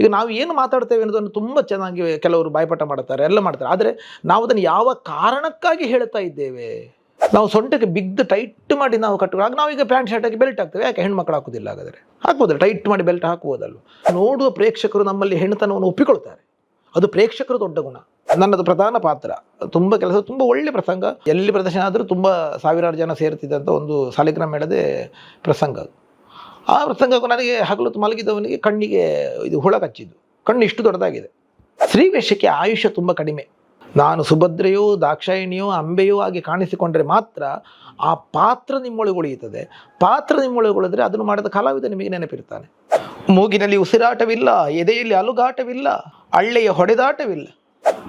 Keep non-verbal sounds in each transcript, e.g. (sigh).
ಈಗ ನಾವು ಏನು ಮಾತಾಡ್ತೇವೆ ಅನ್ನೋದನ್ನು ತುಂಬ ಚೆನ್ನಾಗಿ ಕೆಲವರು ಬಾಯ್ಪಾಠ ಮಾಡ್ತಾರೆ, ಎಲ್ಲ ಮಾಡ್ತಾರೆ. ಆದರೆ ನಾವು ಅದನ್ನು ಯಾವ ಕಾರಣಕ್ಕಾಗಿ ಹೇಳ್ತಾ ಇದ್ದೇವೆ? ನಾವು ಸೊಂಟಕ್ಕೆ ಬಿಗ್ದು ಟೈಟ್ ಮಾಡಿ ನಾವು ಕಟ್ಟುವಾಗ ನಾವೀಗ ಪ್ಯಾಂಟ್, ಶರ್ಟ್ ಹಾಕಿ ಬೆಲ್ಟ್ ಹಾಕ್ತೇವೆ. ಯಾಕೆ ಹೆಣ್ಮಕ್ಳು ಹಾಕೋದಿಲ್ಲ ಹಾಗಾದರೆ? ಹಾಕ್ಬೋದಲ್ಲ, ಟೈಟ್ ಮಾಡಿ ಬೆಲ್ಟ್ ಹಾಕುವುದಲ್ಲ ನೋಡುವ ಪ್ರೇಕ್ಷಕರು ನಮ್ಮಲ್ಲಿ ಹೆಣ್ಣುತನವನ್ನು ಒಪ್ಪಿಕೊಳ್ತಾರೆ. ಅದು ಪ್ರೇಕ್ಷಕರು ದೊಡ್ಡ ಗುಣ. ನನ್ನದು ಪ್ರಧಾನ ಪಾತ್ರ. ತುಂಬ ಕೆಲಸ, ತುಂಬ ಒಳ್ಳೆ ಪ್ರಸಂಗ. ಎಲ್ಲಿ ಪ್ರದರ್ಶನ ಆದರೂ ತುಂಬ ಸಾವಿರಾರು ಜನ ಸೇರ್ತಿದ್ದಂಥ ಒಂದು ಸಾಲಿಗ್ರಾಮ ಹೇಳದೆ ಪ್ರಸಂಗ ಆ ಪ್ರಸಂಗ ನನಗೆ ಹಗಲು ಮಲಗಿದವನಿಗೆ ಕಣ್ಣಿಗೆ ಇದು ಹುಳ ಕಚ್ಚಿದ್ದು. ಕಣ್ಣು ಇಷ್ಟು ದೊಡ್ಡದಾಗಿದೆ. ಶ್ರೀವೇಶಕ್ಕೆ ಆಯುಷ್ಯ ತುಂಬ ಕಡಿಮೆ. ನಾನು ಸುಭದ್ರೆಯೋ, ದಾಕ್ಷಾಯಿಣಿಯೋ, ಅಂಬೆಯೋ ಆಗಿ ಕಾಣಿಸಿಕೊಂಡರೆ ಮಾತ್ರ ಆ ಪಾತ್ರ ನಿಮ್ಮೊಳಗೆ ಉಳಿಯುತ್ತದೆ. ಪಾತ್ರ ನಿಮ್ಮೊಳಗೆ ಉಳಿದ್ರೆ ಅದನ್ನು ಮಾಡಿದ ಕಲಾವಿದ ನಿಮಗೆ ನೆನಪಿರ್ತಾನೆ. ಮೂಗಿನಲ್ಲಿ ಉಸಿರಾಟವಿಲ್ಲ, ಎದೆಯಲ್ಲಿ ಅಲುಗಾಟವಿಲ್ಲ, ಹಳ್ಳೆಯ ಹೊಡೆದಾಟವಿಲ್ಲ.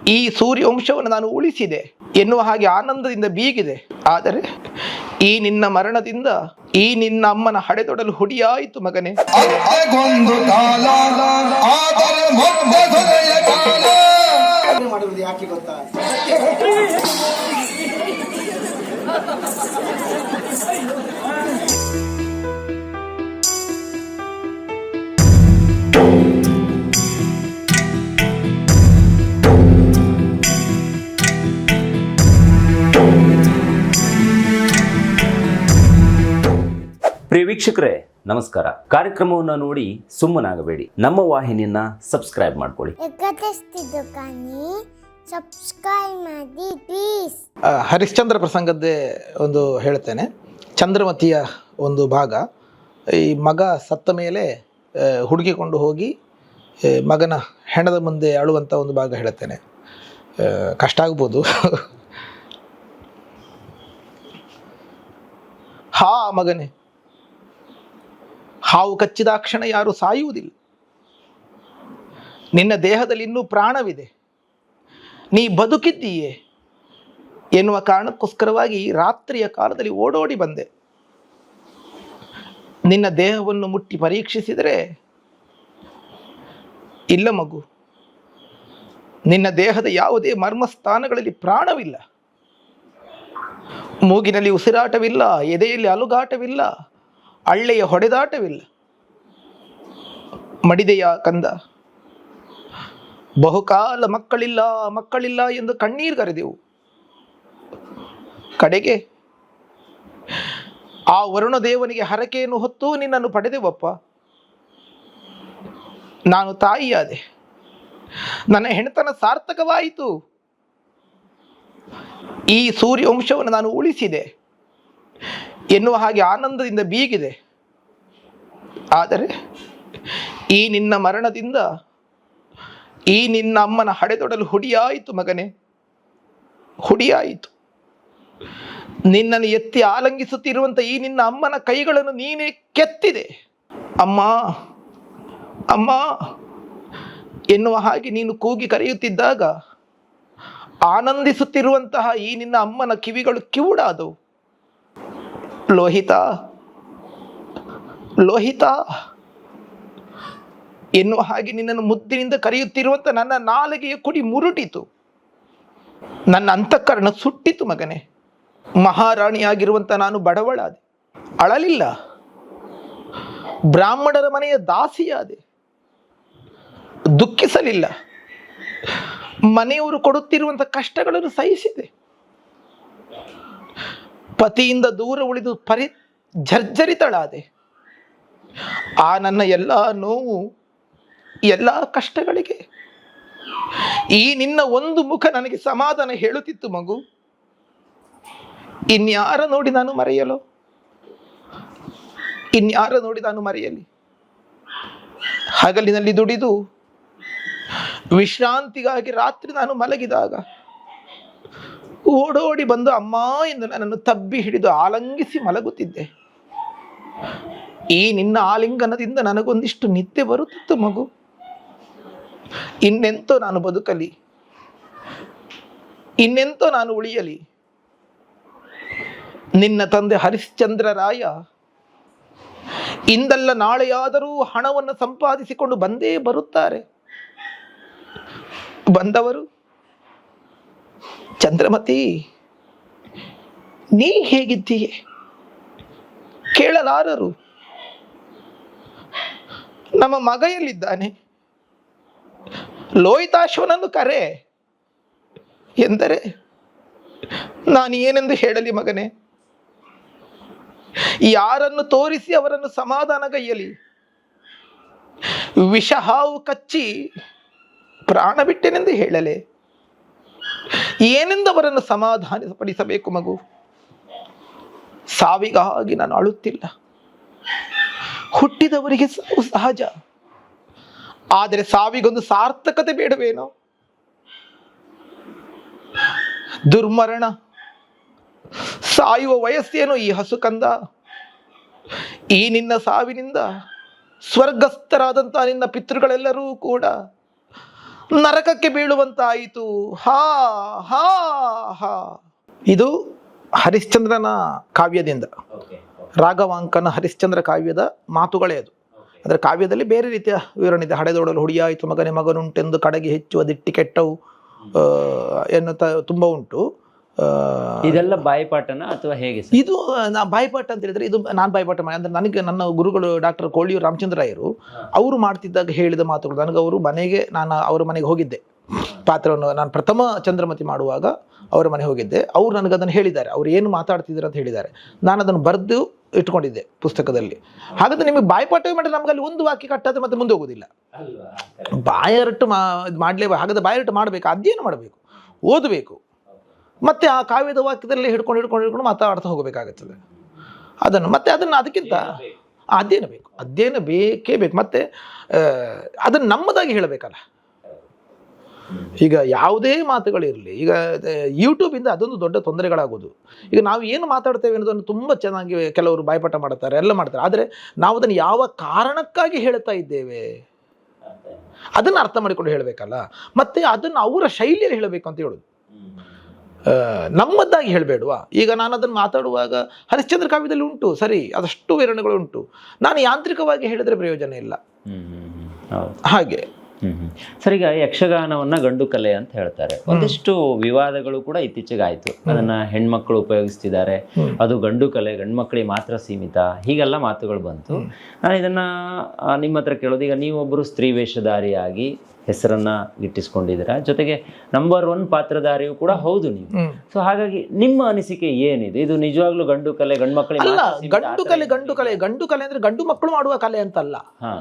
ಈ ಸೂರ್ಯವಂಶವನ್ನು ನಾನು ಉಳಿಸಿದೆ. ಎನ್ನುವ ಹಾಗೆ ಆನಂದದಿಂದ ಬೀಗಿದೆ. ಆದರೆ ಈ ನಿನ್ನ ಮರಣದಿಂದ ಈ ನಿನ್ನ ಅಮ್ಮನ ಹಡೆದೊಡಲು ಹುಡಿಯಾಯಿತು ಮಗನೇ. ಮಾಡುವುದು ಯಾಕೆ ಗೊತ್ತಾ? ವೀಕ್ಷಕರೇ ನಮಸ್ಕಾರ. ಕಾರ್ಯಕ್ರಮವನ್ನು ನೋಡಿ ಸುಮ್ಮನಾಗಬೇಡಿ. ನಮ್ಮ ವಾಹಿನಿಯನ್ನ ಸಬ್ಸ್ಕ್ರೈಬ್ ಮಾಡ್ಕೊಳ್ಳಿ. ಎಕತೆಸ್ತಿದ್ದು ಕಾನಿ ಸಬ್ಸ್ಕ್ರೈಬ್ ಮಾಡಿ ಪ್ಲೀಸ್ ಹರಿಶ್ಚಂದ್ರ ಪ್ರಸಂಗದ್ದೇ ಒಂದು ಹೇಳ್ತೇನೆ. ಚಂದ್ರಮತಿಯ ಒಂದು ಭಾಗ. ಈ ಮಗ ಸತ್ತ ಮೇಲೆ ಹುಡುಕಿಕೊಂಡು ಹೋಗಿ ಮಗನ ಹೆಣದ ಮುಂದೆ ಅಳುವಂಥ ಒಂದು ಭಾಗ ಹೇಳ್ತೇನೆ. ಕಷ್ಟ ಆಗ್ಬೋದು. (laughs) ಹಾ ಮಗನೇ. ಹಾವು ಕಚ್ಚಿದಾಕ್ಷಣ ಯಾರು ಸಾಯುವುದಿಲ್ಲ. ನಿನ್ನ ದೇಹದಲ್ಲಿ ಇನ್ನೂ ಪ್ರಾಣವಿದೆ. ನೀ ಬದುಕಿದ್ದೀಯೇ ಎನ್ನುವ ಕಾರಣಕ್ಕೋಸ್ಕರವಾಗಿ ರಾತ್ರಿಯ ಕಾಲದಲ್ಲಿ ಓಡೋಡಿ ಬಂದೆ. ನಿನ್ನ ದೇಹವನ್ನು ಮುಟ್ಟಿ ಪರೀಕ್ಷಿಸಿದರೆ, ಇಲ್ಲ ಮಗು, ನಿನ್ನ ದೇಹದ ಯಾವುದೇ ಮರ್ಮಸ್ಥಾನಗಳಲ್ಲಿ ಪ್ರಾಣವಿಲ್ಲ. ಮೂಗಿನಲ್ಲಿ ಉಸಿರಾಟವಿಲ್ಲ, ಎದೆಯಲ್ಲಿ ಅಲುಗಾಟವಿಲ್ಲ. ಹಳ್ಳೆಯ ಹೊಡೆದಾಟವಿಲ್ಲ. ಮಡಿದೆಯ ಕಂದ. ಬಹುಕಾಲ ಮಕ್ಕಳಿಲ್ಲ ಮಕ್ಕಳಿಲ್ಲ ಎಂದು ಕಣ್ಣೀರು ಕರೆದೆವು. ಕಡೆಗೆ, ಆ ವರುಣ ದೇವನಿಗೆ ಹರಕೆಯನ್ನು ಹೊತ್ತು ನಿನ್ನನ್ನು ಪಡೆದೆವಪ್ಪ. ನಾನು ತಾಯಿಯಾದೆ. ನನ್ನ ಹೆಣತನ ಸಾರ್ಥಕವಾಯಿತು. ಈ ಸೂರ್ಯವಂಶವನ್ನು ನಾನು ಉಳಿಸಿದೆ. ಎನ್ನುವ ಹಾಗೆ ಆನಂದದಿಂದ ಬೀಗಿದೆ. ಆದರೆ ಈ ನಿನ್ನ ಮರಣದಿಂದ ಈ ನಿನ್ನ ಅಮ್ಮನ ಹಡೆದೊಡಲು ಹುಡಿಯಾಯಿತು ಮಗನೇ. ಹುಡಿಯಾಯಿತು. ನಿನ್ನನ್ನು ಎತ್ತಿ ಆಲಂಗಿಸುತ್ತಿರುವಂಥ ಈ ನಿನ್ನ ಅಮ್ಮನ ಕೈಗಳನ್ನು ನೀನೇ ಕೆತ್ತಿದೆ. ಅಮ್ಮ ಅಮ್ಮ, ಎನ್ನುವ ಹಾಗೆ ನೀನು ಕೂಗಿ ಕರೆಯುತ್ತಿದ್ದಾಗ ಆನಂದಿಸುತ್ತಿರುವಂತಹ ಈ ನಿನ್ನ ಅಮ್ಮನ ಕಿವಿಗಳು ಕಿವುಡಾದವು. ಲೋಹಿತ. ಲೋಹಿತ. ಎನ್ನುವ ಹಾಗೆ ನಿನ್ನನ್ನು ಮುದ್ದಿನಿಂದ ಕರೆಯುತ್ತಿರುವಂತ ನನ್ನ ನಾಲಿಗೆಯ ಕುಡಿ ಮುರುಟಿತು ನನ್ನ ಅಂತಃಕರಣ ಸುಟ್ಟಿತು ಮಗನೇ. ಮಹಾರಾಣಿಯಾಗಿರುವಂತ ನಾನು ಬಡವಳಾದೆ. ಅಳಲಿಲ್ಲ. ಬ್ರಾಹ್ಮಣರ ಮನೆಯ ದಾಸಿಯಾದೆ. ದುಃಖಿಸಲಿಲ್ಲ. ಮನೆಯವರು ಕೊಡುತ್ತಿರುವಂತ ಕಷ್ಟಗಳನ್ನು ಸಹಿಸಿದೆ. ಪತಿಯಿಂದ ದೂರ ಉಳಿದು ಪರಿ ಜರ್ಜರಿತಳಾದೆ. ಆ ನನ್ನ ಎಲ್ಲ ನೋವು, ಎಲ್ಲ ಕಷ್ಟಗಳಿಗೆ. ಈ ನಿನ್ನ ಒಂದು ಮುಖ ನನಗೆ ಸಮಾಧಾನ ಹೇಳುತ್ತಿತ್ತು ಮಗು. ಇನ್ಯಾರ ನೋಡಿ ನಾನು ಮರೆಯಲು? ಇನ್ಯಾರ ನೋಡಿ ನಾನು ಮರೆಯಲಿ? ಹಗಲಿನಲ್ಲಿ ದುಡಿದು, ವಿಶ್ರಾಂತಿಗಾಗಿ ರಾತ್ರಿ ನಾನು ಮಲಗಿದಾಗ ಓಡೋಡಿ ಬಂದು ಅಮ್ಮ ಎಂದು ನನ್ನನ್ನು ತಬ್ಬಿ ಹಿಡಿದು ಆಲಂಗಿಸಿ ಮಲಗುತ್ತಿದ್ದೆ. ಈ ನಿನ್ನ ಆಲಿಂಗನದಿಂದ ನನಗೊಂದಿಷ್ಟು ನಿದ್ದೆ ಬರುತ್ತಿತ್ತು ಮಗು. ಇನ್ನೆಂತೋ ನಾನು ಬದುಕಲಿ. ಇನ್ನೆಂತೋ ನಾನು ಉಳಿಯಲಿ. ನಿನ್ನ ತಂದೆ ಹರಿಶ್ಚಂದ್ರ ರಾಯ, ಇಂದಲ್ಲ ನಾಳೆಯಾದರೂ ಹಣವನ್ನು ಸಂಪಾದಿಸಿಕೊಂಡು ಬಂದೇ ಬರುತ್ತಾರೆ. ಬಂದವರು ಚಂದ್ರಮತಿ, ನೀ ಹೇಗಿದ್ದೀಯೆ? ಕೇಳಲಾರರು. ನಮ್ಮ ಮಗ ಎಲ್ಲಿದ್ದಾನೆ? ಲೋಹಿತಾಶ್ವನನ್ನು ಕರೆ ಎಂದರೆ ನಾನು ಏನೆಂದು ಹೇಳಲಿ ಮಗನೇ? ಯಾರನ್ನು ತೋರಿಸಿ ಅವರನ್ನು ಸಮಾಧಾನಗೈಯಲಿ ವಿಷ ಹಾವು ಕಚ್ಚಿ ಪ್ರಾಣ ಬಿಟ್ಟೆನೆಂದು ಹೇಳಲೆ. ಏನೆಂದು ಅವರನ್ನು ಸಮಾಧಾನಪಡಿಸಬೇಕು ಮಗು? ಸಾವಿಗಾಗಿ ನಾನು ಅಳುತ್ತಿಲ್ಲ. ಹುಟ್ಟಿದವರಿಗೆ ಸಾವು ಸಹಜ. ಆದರೆ ಸಾವಿಗೊಂದು ಸಾರ್ಥಕತೆ ಬೇಡವೇನೋ? ದುರ್ಮರಣ. ಸಾಯುವ ವಯಸ್ಸೇನು ಈ ಹಸು ಕಂದ? ಈ ನಿನ್ನ ಸಾವಿನಿಂದ ಸ್ವರ್ಗಸ್ಥರಾದಂಥ ನಿನ್ನ ಪಿತೃಗಳೆಲ್ಲರೂ ಕೂಡ ನರಕಕ್ಕೆ ಬೀಳುವಂತಾಯಿತು. ಹಾ ಹಾ ಹಾ. ಇದು ಹರಿಶ್ಚಂದ್ರನ ಕಾವ್ಯದಿಂದ. ರಾಘವಾಂಕನ ಹರಿಶ್ಚಂದ್ರ ಕಾವ್ಯದ ಮಾತುಗಳೇ ಅದು. ಅಂದರೆ ಕಾವ್ಯದಲ್ಲಿ ಬೇರೆ ರೀತಿಯ ವಿವರಣೆ ಇದೆ. ಹಡೆದೋಡಲು ಹುಡಿಯಾಯಿತು ಮಗನೇ ಮಗನುಂಟೆಂದು ಕಡೆಗೆ ಹೆಚ್ಚು ದಿಟ್ಟಿ ಕೆಟ್ಟವು ಎನ್ನುತ್ತಾ ತುಂಬ ಉಂಟು. ಇದೆಲ್ಲ ಬಾಯಿಪಾಠನ ಅಥವಾ ಹೇಗೆ ಇದು ನಾ ಬಾಯ್ಪಾಠ ಅಂತ ಹೇಳಿದ್ರೆ ಇದು ನಾನು ಬಾಯ್ಪಾಠ ಮಾಡಿ ಅಂದ್ರೆ ನನಗೆ ನನ್ನ ಗುರುಗಳು ಡಾಕ್ಟರ್ ಕೋಳಿಯೂರು ರಾಮಚಂದ್ರಾಯರು ಅವರು ಮಾಡ್ತಿದ್ದಾಗ ಹೇಳಿದ ಮಾತುಗಳು. ನನಗೆ ಅವರು ಮನೆಗೆ ನಾನು ಅವರ ಮನೆಗೆ ಹೋಗಿದ್ದೆ. ಪಾತ್ರವನ್ನು ನಾನು ಪ್ರಥಮ ಚಂದ್ರಮತಿ ಮಾಡುವಾಗ ಅವರ ಮನೆ ಹೋಗಿದ್ದೆ. ಅವ್ರು ನನಗೆ ಅದನ್ನು ಹೇಳಿದ್ದಾರೆ. ಅವ್ರು ಏನು ಮಾತಾಡ್ತಿದ್ದಾರೆ ಅಂತ ಹೇಳಿದ್ದಾರೆ. ನಾನು ಅದನ್ನು ಬರೆದು ಇಟ್ಕೊಂಡಿದ್ದೆ ಪುಸ್ತಕದಲ್ಲಿ. ಹಾಗಾದ್ರೆ ನಿಮಗೆ ಬಾಯಿಪಾಠ ಮಾಡಿದ್ರೆ ನಮ್ಗೆ ಅಲ್ಲಿ ಒಂದು ವಾಕ್ಯ ಕಟ್ಟಾದ್ರೆ ಮತ್ತೆ ಮುಂದೆ ಹೋಗೋದಿಲ್ಲ. ಬಾಯರಟ್ಟು ಮಾ ಇದು ಮಾಡಲೇ ಹಾಗಾದ್ರೆ ಬಾಯರಟ್ಟು ಮಾಡಬೇಕು. ಅಧ್ಯಯನ ಮಾಡಬೇಕು. ಓದಬೇಕು. ಮತ್ತೆ ಆ ಕಾವ್ಯದ ವಾಕ್ಯದಲ್ಲಿ ಹಿಡ್ಕೊಂಡು ಹಿಡ್ಕೊಂಡು ಹಿಡ್ಕೊಂಡು ಮಾತಾಡ್ತಾ ಹೋಗಬೇಕಾಗುತ್ತದೆ. ಅದನ್ನು ಮತ್ತೆ ಅದನ್ನು ಅದಕ್ಕಿಂತ ಅಧ್ಯಯನ ಬೇಕು. ಅಧ್ಯಯನ ಬೇಕೇ ಬೇಕು. ಮತ್ತೆ ಅದನ್ನು ನಮ್ಮದಾಗಿ ಹೇಳಬೇಕಲ್ಲ. ಈಗ ಯಾವುದೇ ಮಾತುಗಳಿರಲಿ ಈಗ ಯೂಟ್ಯೂಬಿಂದ ಅದೊಂದು ದೊಡ್ಡ ತೊಂದರೆಗಳಾಗೋದು. ಈಗ ನಾವು ಏನು ಮಾತಾಡ್ತೇವೆ ಅನ್ನೋದನ್ನು ತುಂಬ ಚೆನ್ನಾಗಿ ಕೆಲವರು ಬಾಯ್ಪಾಠ ಮಾಡ್ತಾರೆ, ಎಲ್ಲ ಮಾಡ್ತಾರೆ. ಆದರೆ ನಾವು ಅದನ್ನು ಯಾವ ಕಾರಣಕ್ಕಾಗಿ ಹೇಳ್ತಾ ಇದ್ದೇವೆ? ಅದನ್ನು ಅರ್ಥ ಮಾಡಿಕೊಂಡು ಹೇಳಬೇಕಲ್ಲ. ಮತ್ತೆ ಅದನ್ನು ಅವರ ಶೈಲಿಯಲ್ಲಿ ಹೇಳಬೇಕು ಅಂತ ಹೇಳೋದು. ನಮ್ಮದ್ದಾಗಿ ಹೇಳಬೇಡುವ. ಈಗ ನಾನು ಅದನ್ನು ಮಾತಾಡುವಾಗ ಹರಿಶ್ಚಂದ್ರ ಕಾವ್ಯದಲ್ಲಿ ಉಂಟು. ಸರಿ ಅದಷ್ಟು ವಿವರಣೆಗಳು ಉಂಟು. ನಾನು ಯಾಂತ್ರಿಕವಾಗಿ ಹೇಳಿದರೆ ಪ್ರಯೋಜನ ಇಲ್ಲ. ಹಾಗೆ. ಸರ್ ಈಗ ಯಕ್ಷಗಾನವನ್ನ ಗಂಡು ಕಲೆ ಅಂತ ಹೇಳ್ತಾರೆ. ಒಂದಿಷ್ಟು ವಿವಾದಗಳು ಕೂಡ ಇತ್ತೀಚೆಗೆ ಆಯಿತು ಅದನ್ನ ಹೆಣ್ಮಕ್ಳು ಉಪಯೋಗಿಸ್ತಿದ್ದಾರೆ. ಅದು ಗಂಡು ಕಲೆ ಗಂಡ್ಮಕ್ಳಿಗೆ ಮಾತ್ರ ಸೀಮಿತ. ಹೀಗೆಲ್ಲ ಮಾತುಗಳು ಬಂತು. ನಾನು ಇದನ್ನ ನಿಮ್ಮ ಹತ್ರ ಕೇಳೋದು. ಈಗ ನೀವೊಬ್ಬರು ಸ್ತ್ರೀ ವೇಷಧಾರಿಯಾಗಿ ಹೆಸರನ್ನ ಗಿಟ್ಟಿಸ್ಕೊಂಡಿದ್ದೀರಾ ಜೊತೆಗೆ ನಂಬರ್ ಒನ್ ಪಾತ್ರಧಾರಿಯೂ ಕೂಡ ಹೌದು ನೀವು. ಸೊ ಹಾಗಾಗಿ ನಿಮ್ಮ ಅನಿಸಿಕೆ ಏನಿದೆ? ಇದು ನಿಜವಾಗ್ಲೂ ಗಂಡು ಕಲೆ ಗಂಡು ಮಕ್ಕಳಿಗೆ ಗಂಡು ಕಲೆ ಗಂಡು ಕಲೆ ಗಂಡು ಕಲೆ ಅಂದ್ರೆ ಗಂಡು ಮಕ್ಕಳು ಮಾಡುವ ಕಲೆ ಅಂತಲ್ಲ. ಹಾ.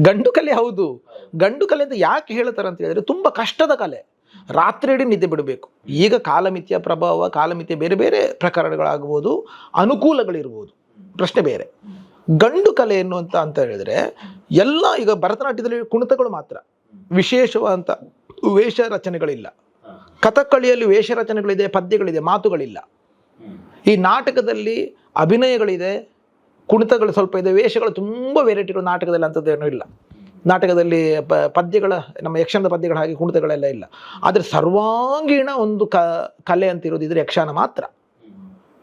ಗಂಡು ಕಲೆ ಹೌದು. ಗಂಡು ಕಲೆ ಅಂತ ಯಾಕೆ ಹೇಳ್ತಾರೆ ಅಂತ ಹೇಳಿದ್ರೆ ತುಂಬ ಕಷ್ಟದ ಕಲೆ. ರಾತ್ರಿ ಇಡೀ ನಿದ್ದೆ ಬಿಡಬೇಕು. ಈಗ ಕಾಲಮಿತಿಯ ಪ್ರಭಾವ, ಕಾಲಮಿತಿಯ ಬೇರೆ ಬೇರೆ ಪ್ರಕರಣಗಳಾಗ್ಬೋದು, ಅನುಕೂಲಗಳಿರ್ಬೋದು. ಪ್ರಶ್ನೆ ಬೇರೆ. ಗಂಡು ಕಲೆ ಎನ್ನುವಂತ ಅಂತ ಹೇಳಿದ್ರೆ ಎಲ್ಲ ಈಗ ಭರತನಾಟ್ಯದಲ್ಲಿ ಕುಣಿತಗಳು ಮಾತ್ರ. ವಿಶೇಷವಾದಂಥ ವೇಷ ರಚನೆಗಳಿಲ್ಲ. ಕಥಕ್ಕಳಿಯಲ್ಲಿ ವೇಷ ರಚನೆಗಳಿದೆ, ಪದ್ಯಗಳಿದೆ, ಮಾತುಗಳಿಲ್ಲ. ಈ ನಾಟಕದಲ್ಲಿ ಅಭಿನಯಗಳಿದೆ ಕುಣಿತಗಳು ಸ್ವಲ್ಪ ಇದೆ, ವೇಷಗಳು ತುಂಬ ವೆರೈಟಿಗಳು ನಾಟಕದಲ್ಲಿ ಅಂಥದ್ದೇನೂ ಇಲ್ಲ. ನಾಟಕದಲ್ಲಿ ಪ, ಪದ್ಯಗಳ, ನಮ್ಮ ಯಕ್ಷಗಾನದ ಪದ್ಯಗಳ ಹಾಗೆ ಕುಣಿತಗಳೆಲ್ಲ ಇಲ್ಲ. ಆದರೆ ಸರ್ವಾಂಗೀಣ ಒಂದು ಕ, ಕಲೆ ಅಂತ ಇರೋದಿದ್ರೆ ಯಕ್ಷಗಾನ ಮಾತ್ರ.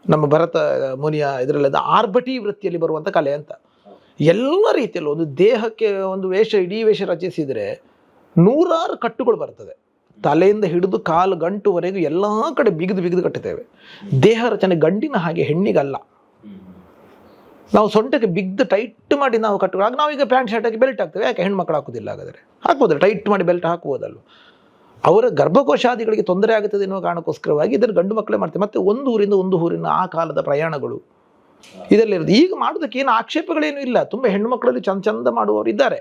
ನಮ್ಮ ಭರತ ಮುನಿಯ ಇದರಲ್ಲಿ ಆರ್ಭಟಿ ವೃತ್ತಿಯಲ್ಲಿ ಬರುವಂಥ ಕಲೆ ಅಂತ. ಎಲ್ಲ ರೀತಿಯಲ್ಲೂ ಒಂದು ದೇಹಕ್ಕೆ ಒಂದು ವೇಷ, ಇಡೀ ವೇಷ ರಚಿಸಿದರೆ ನೂರಾರು ಕಟ್ಟುಗಳು ಬರ್ತದೆ. ತಲೆಯಿಂದ ಹಿಡಿದು ಕಾಲು ಗಂಟುವರೆಗೂ ಎಲ್ಲ ಕಡೆ ಬಿಗಿದು ಬಿಗಿದು ಕಟ್ಟುತ್ತೇವೆ. ದೇಹ ರಚನೆ ಗಂಡಿನ ಹಾಗೆ, ಹೆಣ್ಣಿಗಲ್ಲ. ನಾವು ಸೊಂಟಕ್ಕೆ ಬಿಗ್ದು ಟೈಟ್ ಮಾಡಿ ನಾವು ಕಟ್ಟುವಾಗ ನಾವೀಗ ಪ್ಯಾಂಟ್, ಶರ್ಟ್ ಹಾಕಿ ಬೆಲ್ಟ್ ಹಾಕ್ತೇವೆ. ಯಾಕೆ ಹೆಣ್ಮಕ್ಳು ಹಾಕೋದಿಲ್ಲ ಹಾಗಾದರೆ? ಹಾಕ್ಬೋದಲ್ಲ ಟೈಟ್ ಮಾಡಿ ಬೆಲ್ಟ್ ಹಾಕ್ಬೋದಲ್ವ ಅವರ ಗರ್ಭಕೋಶಾದಿಗಳಿಗೆ ತೊಂದರೆ ಆಗುತ್ತದೆ ಎನ್ನುವ ಕಾರಣಕ್ಕೋಸ್ಕರವಾಗಿ ಇದನ್ನು ಗಂಡು ಮಕ್ಕಳೇ ಮಾಡ್ತಾರೆ. ಮತ್ತೆ ಒಂದು ಊರಿಂದ ಒಂದು ಊರಿನ ಆ ಕಾಲದ ಪ್ರಯಾಣಗಳು. ಇದರಲ್ಲಿರೋದು ಈಗ ಮಾಡೋದಕ್ಕೆ ಏನು ಆಕ್ಷೇಪಗಳೇನು ಇಲ್ಲ. ತುಂಬ ಹೆಣ್ಣುಮಕ್ಕಳಲ್ಲಿ ಚಂದ ಚಂದ ಮಾಡುವವರು ಇದ್ದಾರೆ.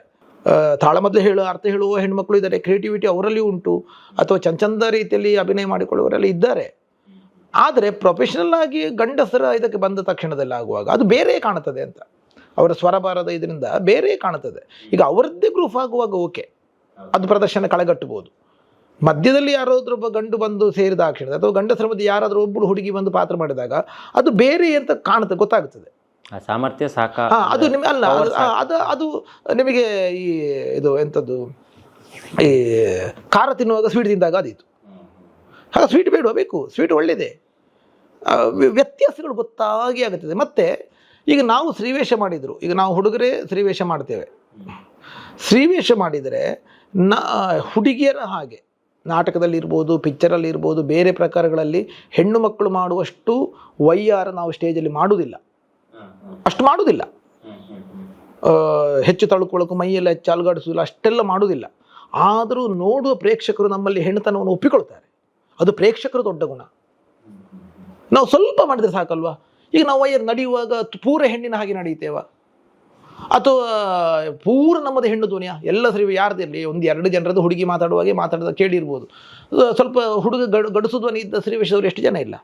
ತಾಳಮದ್ಲು ಹೇಳೋ ಹೇಳು, ಅರ್ಥ ಹೇಳುವ ಹೆಣ್ಮಕ್ಳು ಇದ್ದಾರೆ. ಕ್ರಿಯೇಟಿವಿಟಿ ಅವರಲ್ಲಿ ಉಂಟು. ಅಥವಾ ಚಂದ ಚಂದ ರೀತಿಯಲ್ಲಿ ಅಭಿನಯ ಮಾಡಿಕೊಳ್ಳುವವರೆಲ್ಲ ಇದ್ದಾರೆ. ಆದರೆ ಪ್ರೊಫೆಷನಲ್ ಆಗಿ ಗಂಡಸರ ಇದಕ್ಕೆ ಬಂದ ತಕ್ಷಣದಲ್ಲಿ ಆಗುವಾಗ ಅದು ಬೇರೆ ಕಾಣುತ್ತದೆ ಅಂತ. ಅವರ ಸ್ವರಬಾರದ ಇದರಿಂದ ಬೇರೆ ಕಾಣುತ್ತದೆ. ಈಗ ಅವರದ್ದೇ ಗ್ರೂಪ್ ಆಗುವಾಗ ಓಕೆ ಅದು ಪ್ರದರ್ಶನ ಕಳೆಗಟ್ಟಬಹುದು ಮಧ್ಯದಲ್ಲಿ ಯಾರಾದ್ರೂ ಒಬ್ಬ ಗಂಡು ಬಂದು ಸೇರಿದ ಆಕ್ಷಣ ಕ್ಷಣದ ಅಥವಾ ಗಂಡಸರ ಮಧ್ಯೆ ಯಾರಾದರೂ ಒಬ್ಬಳು ಹುಡುಗಿ ಬಂದು ಪಾತ್ರ ಮಾಡಿದಾಗ ಅದು ಬೇರೆ ಅಂತ ಕಾಣುತ್ತೆ ಗೊತ್ತಾಗುತ್ತದೆ ಆ ಸಾಮರ್ಥ್ಯ ಸಾಕ ಅದು ನಿಮಗೆ ಅಲ್ಲ ಅದು ಅದು ಅದು ನಿಮಗೆ ಈ ಇದು ಎಂಥದ್ದು ಈ ಖಾರ ತಿನ್ನುವಾಗ ಸ್ವೀಟ್ ತಿಂದಾಗ ಅದಿತ್ತು. ಆಗ ಸ್ವೀಟ್ ಬೇಡುವ? ಬೇಕು. ಸ್ವೀಟ್ ಒಳ್ಳೆಯದೇ ವ್ಯತ್ಯಾಸಗಳು ಗೊತ್ತಾಗಿ ಆಗುತ್ತದೆ. ಮತ್ತು, ಈಗ ನಾವು ಶ್ರೀವೇಶ ಮಾಡಿದರು. ಈಗ ನಾವು ಹುಡುಗರೇ ಶ್ರೀವೇಶ ಮಾಡ್ತೇವೆ. ಶ್ರೀವೇಶ ಮಾಡಿದರೆ, ನ, ಹುಡುಗಿಯರ ಹಾಗೆ ನಾಟಕದಲ್ಲಿ ಇರ್ಬೋದು ಪಿಕ್ಚರಲ್ಲಿ ಇರ್ಬೋದು ಬೇರೆ ಪ್ರಕಾರಗಳಲ್ಲಿ ಹೆಣ್ಣು ಮಕ್ಕಳು ಮಾಡುವಷ್ಟು ವೈಯಾರ ನಾವು ಸ್ಟೇಜಲ್ಲಿ ಮಾಡುವುದಿಲ್ಲ. ಅಷ್ಟು ಮಾಡುವುದಿಲ್ಲ. ಹೆಚ್ಚು ತಳುಕೊಳಕು, ಮೈಯೆಲ್ಲ ಹೆಚ್ಚು ಅಲುಗಾಡಿಸುವುದಿಲ್ಲ, ಅಷ್ಟೆಲ್ಲ ಮಾಡುವುದಿಲ್ಲ. ಆದರೂ ನೋಡುವ ಪ್ರೇಕ್ಷಕರು ನಮ್ಮಲ್ಲಿ ಹೆಣ್ಣುತನವನ್ನು ಒಪ್ಪಿಕೊಳ್ತಾರೆ. ಅದು ಪ್ರೇಕ್ಷಕರು ದೊಡ್ಡ ಗುಣ. ನಾವು ಸ್ವಲ್ಪ ಮಾಡಿದ್ರೆ ಸಾಕಲ್ವಾ? ಈಗ ನಾವು ವೈರ್ ನಡೆಯುವಾಗ ಪೂರ ಹೆಣ್ಣಿನ ಹಾಗೆ ನಡೆಯುತ್ತೇವ? ಅಥವಾ ಪೂರ ನಮ್ಮದು ಹೆಣ್ಣು ಧ್ವನಿಯ? ಎಲ್ಲ ಸರಿ ಯಾರ್ದಿರಲಿ ಒಂದು ಎರಡು ಜನರದ್ದು ಹುಡುಗಿ ಮಾತಾಡುವಾಗೆ ಮಾತಾಡೋದು ಕೇಳಿರ್ಬೋದು. ಸ್ವಲ್ಪ ಹುಡುಗ ಗಡು ಗಡುಸು ಧ್ವನಿ ಇದ್ದ ಶ್ರೀವೇಶದವರು ಎಷ್ಟು ಜನ ಇಲ್ಲ?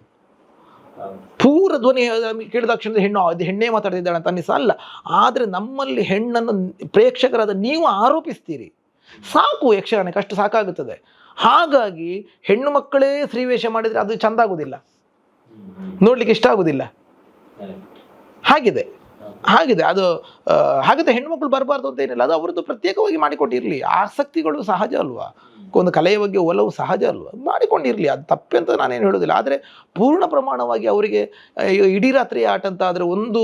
ಪೂರ ಧ್ವನಿ ಕೇಳಿದ ತಕ್ಷಣ ಹೆಣ್ಣು ಅದು ಹೆಣ್ಣೇ ಮಾತಾಡ್ತಿದ್ದಾಳೆ ಅಂತ ಅನ್ನಿಸ ಅಲ್ಲ. ಆದರೆ ನಮ್ಮಲ್ಲಿ ಹೆಣ್ಣನ್ನು ಪ್ರೇಕ್ಷಕರಾದ ನೀವು ಆರೋಪಿಸ್ತೀರಿ. ಸಾಕು ಯಕ್ಷಗಾನಕ್ಕೆ ಅಷ್ಟು ಸಾಕಾಗುತ್ತದೆ. ಹಾಗಾಗಿ ಹೆಣ್ಣು ಮಕ್ಕಳೇ ಸ್ತ್ರೀವೇಷ ಮಾಡಿದರೆ ಅದು ಚೆಂದ ಆಗುವುದಿಲ್ಲ ನೋಡ್ಲಿಕ್ಕೆ ಇಷ್ಟ ಆಗುವುದಿಲ್ಲ ಹಾಗಿದೆ. ಹಾಗಿದೆ. ಅದು ಹಾಗಾದ್ರೆ ಹೆಣ್ಮಕ್ಳು ಬರಬಾರ್ದು ಅಂತ ಏನಿಲ್ಲ. ಅದು ಅವರದ್ದು ಪ್ರತ್ಯೇಕವಾಗಿ ಮಾಡಿಕೊಂಡಿರಲಿ ಆಸಕ್ತಿಗಳು ಸಹಜ ಅಲ್ವಾ? ಒಂದು ಕಲೆಯ ಬಗ್ಗೆ ಒಲವು ಸಹಜ ಅಲ್ವಾ? ಮಾಡಿಕೊಂಡಿರಲಿ. ಅದು ತಪ್ಪೆಂತ ನಾನೇನು ಹೇಳೋದಿಲ್ಲ. ಆದರೆ ಪೂರ್ಣ ಪ್ರಮಾಣವಾಗಿ ಅವರಿಗೆ ಇಡೀ ರಾತ್ರಿ ಆಟ ಅಂತ ಆದರೆ ಒಂದು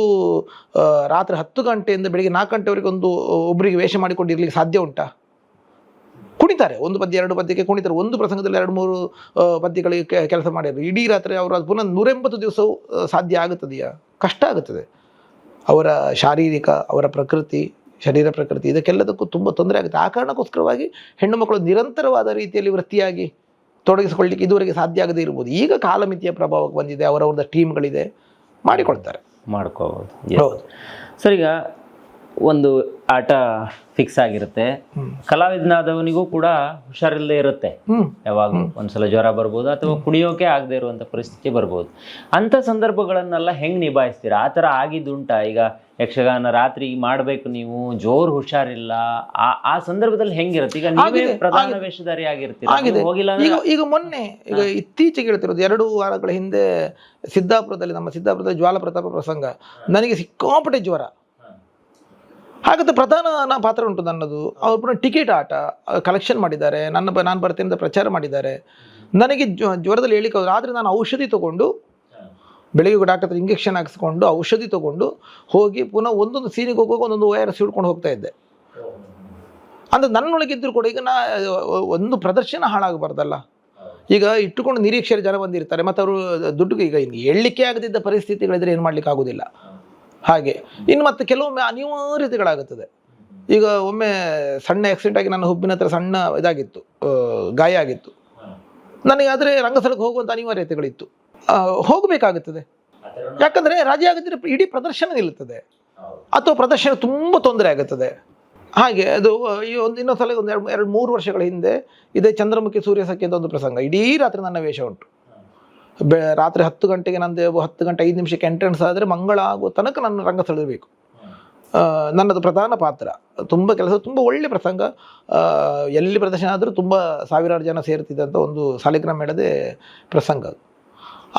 ರಾತ್ರಿ ಹತ್ತು ಗಂಟೆಯಿಂದ ಬೆಳಿಗ್ಗೆ ನಾಲ್ಕು ಗಂಟೆವರೆಗೆ ಒಂದು, ಒಬ್ಬರಿಗೆ ವೇಷ ಮಾಡಿಕೊಂಡಿರ್ಲಿಕ್ಕೆ ಸಾಧ್ಯ ಉಂಟಾ? ಕುಣಿತಾರೆ. ಒಂದು ಪದ್ಯ ಎರಡು ಪದ್ಯಕ್ಕೆ ಕುಣಿತಾರೆ. ಒಂದು ಪ್ರಸಂಗದಲ್ಲಿ ಎರಡು ಮೂರು ಪದ್ಯಗಳಿಗೆ ಕೆಲಸ ಮಾಡಿದ್ರು ಇಡೀ ರಾತ್ರಿ ಅವರು ಅದು ಪುನಃ ನೂರೆಂಬತ್ತು ದಿವಸವೂ ಸಾಧ್ಯ ಆಗುತ್ತದೆಯಾ? ಕಷ್ಟ ಆಗುತ್ತದೆ. ಅವರ ಶಾರೀರಿಕ ಅವರ ಪ್ರಕೃತಿ ಶರೀರ ಪ್ರಕೃತಿ ಇದಕ್ಕೆಲ್ಲದಕ್ಕೂ ತುಂಬ ತೊಂದರೆ ಆಗುತ್ತೆ. ಆ ಕಾರಣಕ್ಕೋಸ್ಕರವಾಗಿ ಹೆಣ್ಣು ಮಕ್ಕಳು ನಿರಂತರವಾದ ರೀತಿಯಲ್ಲಿ ವೃತ್ತಿಯಾಗಿ ತೊಡಗಿಸಿಕೊಳ್ಳಿಕ್ಕೆ ಇದುವರೆಗೆ ಸಾಧ್ಯ ಆಗದೇ ಇರ್ಬೋದು. ಈಗ ಕಾಲಮಿತಿಯ ಪ್ರಭಾವಕ್ಕೆ ಬಂದಿದೆ. ಅವರವ್ರದ್ದು ಟೀಮ್ಗಳಿದೆ. ಮಾಡಿಕೊಳ್ತಾರೆ. ಮಾಡ್ಕೋಬಹುದು ಹೌದು. ಸರ್ ಈಗ ಒಂದು ಆಟ ಫಿಕ್ಸ್ ಆಗಿರುತ್ತೆ. ಕಲಾವಿದನಾದವನಿಗೂ ಕೂಡ ಹುಷಾರಿಲ್ಲದೆ ಇರುತ್ತೆ. ಯಾವಾಗ ಒಂದ್ಸಲ ಜ್ವರ ಬರ್ಬೋದು ಅಥವಾ ಕುಡಿಯೋಕೆ ಆಗದೆ ಇರುವಂತ ಪರಿಸ್ಥಿತಿ ಬರ್ಬೋದು. ಅಂತ ಸಂದರ್ಭಗಳನ್ನೆಲ್ಲ ಹೆಂಗ್ ನಿಭಾಯಿಸ್ತೀರಾ? ಆ ತರ ಆಗಿದ್ದುಂಟ? ಈಗ ಯಕ್ಷಗಾನ ರಾತ್ರಿ ಮಾಡ್ಬೇಕು ನೀವು ಜೋರ್ ಹುಷಾರಿಲ್ಲ ಆ ಆ ಸಂದರ್ಭದಲ್ಲಿ ಹೆಂಗಿರುತ್ತೆ? ಈಗ ನೀವೇ ಪ್ರಧಾನ ವೇಷಧಾರಿ ಆಗಿರ್ತೀರಾ ಹೋಗಿಲ್ಲ ಈಗ ಈಗ ಮೊನ್ನೆ ಈಗ ಇತ್ತೀಚೆಗೆ ಹೇಳ್ತಿರೋದು ಎರಡು ವಾರಗಳ ಹಿಂದೆ ಸಿದ್ದಾಪುರದಲ್ಲಿ ನಮ್ಮ ಸಿದ್ದಾಪುರದಲ್ಲಿ ಜ್ವಾಲ ಪ್ರತಾಪ ಪ್ರಸಂಗ ನನಗೆ ಸಿಕ್ಕಾಪಟ್ಟೆ ಜ್ವರ. ಹಾಗಾದ್ರೆ ಪ್ರಧಾನ ಪಾತ್ರ ಉಂಟು ನನ್ನದು. ಅವ್ರ ಟಿಕೆಟ್ ಆಟ ಕಲೆಕ್ಷನ್ ಮಾಡಿದ್ದಾರೆ. ನನ್ನ ನಾನು ಬರ್ತೇನೆ ಅಂತ ಪ್ರಚಾರ ಮಾಡಿದ್ದಾರೆ. ನನಗೆ ಜ್ವ- ಜ್ವರದಲ್ಲಿ ಹೋದ್ರು. ಆದರೆ ನಾನು ಔಷಧಿ ತಗೊಂಡು, ಬೆಳಿಗ್ಗೆ ಡಾಕ್ಟರ್ ಹತ್ರ ಇಂಜೆಕ್ಷನ್ ಹಾಕಿಸ್ಕೊಂಡು ಔಷಧಿ ತಗೊಂಡು ಹೋಗಿ ಪುನಃ ಒಂದೊಂದು ಸೀನಿಗೆ ಹೋಗುವಾಗ ಒಂದೊಂದು ವೈರಸ್ ಹಿಡ್ಕೊಂಡು ಹೋಗ್ತಾ ಇದ್ದೆ. ಅಂದ್ರೆ ನನ್ನೊಳಗಿದ್ರು ಕೂಡ ಈಗ ನಾ ಒಂದು ಪ್ರದರ್ಶನ ಹಾಳಾಗಬಾರ್ದಲ್ಲ. ಈಗ ಇಟ್ಟುಕೊಂಡು ನಿರೀಕ್ಷೆ ಜನ ಬಂದಿರ್ತಾರೆ. ಮತ್ತು ಅವರು ದುಡ್ಡು ಈಗ ಹೇಳಲಿಕ್ಕೆ ಆಗದಿದ್ದ ಪರಿಸ್ಥಿತಿಗಳಿದ್ರೆ ಏನು ಮಾಡ್ಲಿಕ್ಕೆ ಆಗೋದಿಲ್ಲ ಹಾಗೆ. ಇನ್ನು ಮತ್ತೆ ಕೆಲವೊಮ್ಮೆ ಅನಿವಾರ್ಯತೆಗಳಾಗುತ್ತದೆ ಈಗ ಒಮ್ಮೆ ಸಣ್ಣ ಆಕ್ಸಿಡೆಂಟ್ ಆಗಿ ನನ್ನ ಹುಬ್ಬಿನ ಹತ್ರ ಸಣ್ಣ ಇದಾಗಿತ್ತು ಗಾಯ ಆಗಿತ್ತು. ನನಗೆ ಆದರೆ ರಂಗಸ್ಥಳಕ್ಕೆ ಹೋಗುವಂಥ ಅನಿವಾರ್ಯತೆಗಳಿತ್ತು. ಹೋಗಬೇಕಾಗುತ್ತದೆ. ಯಾಕಂದರೆ ರಾಜಿ ಆಗದಿದ್ರೆ ಇಡೀ ಪ್ರದರ್ಶನ ನಿಲ್ಲುತ್ತದೆ. ಅಥವಾ ಪ್ರದರ್ಶನ ತುಂಬ ತೊಂದರೆ ಆಗುತ್ತದೆ. ಹಾಗೆ ಅದು, ಈ ಒಂದು ಇನ್ನೊಂದು ಸಲ ಒಂದು ಎರಡು ಎರಡು ಮೂರು ವರ್ಷಗಳ ಹಿಂದೆ ಇದೇ ಚಂದ್ರಮುಖಿ ಸೂರ್ಯಸಖಿ ಅಂತ ಒಂದು ಪ್ರಸಂಗ. ಇಡೀ ರಾತ್ರಿ ನನ್ನ ವೇಷ ಉಂಟು. ಬೆ, ರಾತ್ರಿ ಹತ್ತು ಗಂಟೆಗೆ ನಂದು ಹತ್ತು ಗಂಟೆ ಐದು ನಿಮಿಷಕ್ಕೆ ಎಂಟ್ರೆನ್ಸ್ ಆದರೆ ಮಂಗಳ ಆಗುವ ತನಕ ನನ್ನ ರಂಗ ರಂಗಸ್ಥಳಬೇಕು ನನ್ನದು ಪ್ರಧಾನ ಪಾತ್ರ. ತುಂಬ ಕೆಲಸ, ತುಂಬ ಒಳ್ಳೆ ಪ್ರಸಂಗ. ಎಲ್ಲಿ ಪ್ರದರ್ಶನ ಆದರೂ ತುಂಬ ಸಾವಿರಾರು ಜನ ಸೇರ್ತಿದ್ದಂಥ ಒಂದು ಸಾಲಿಗ್ರಾಮ ಹೇಳದೆ ಪ್ರಸಂಗ ಅದು.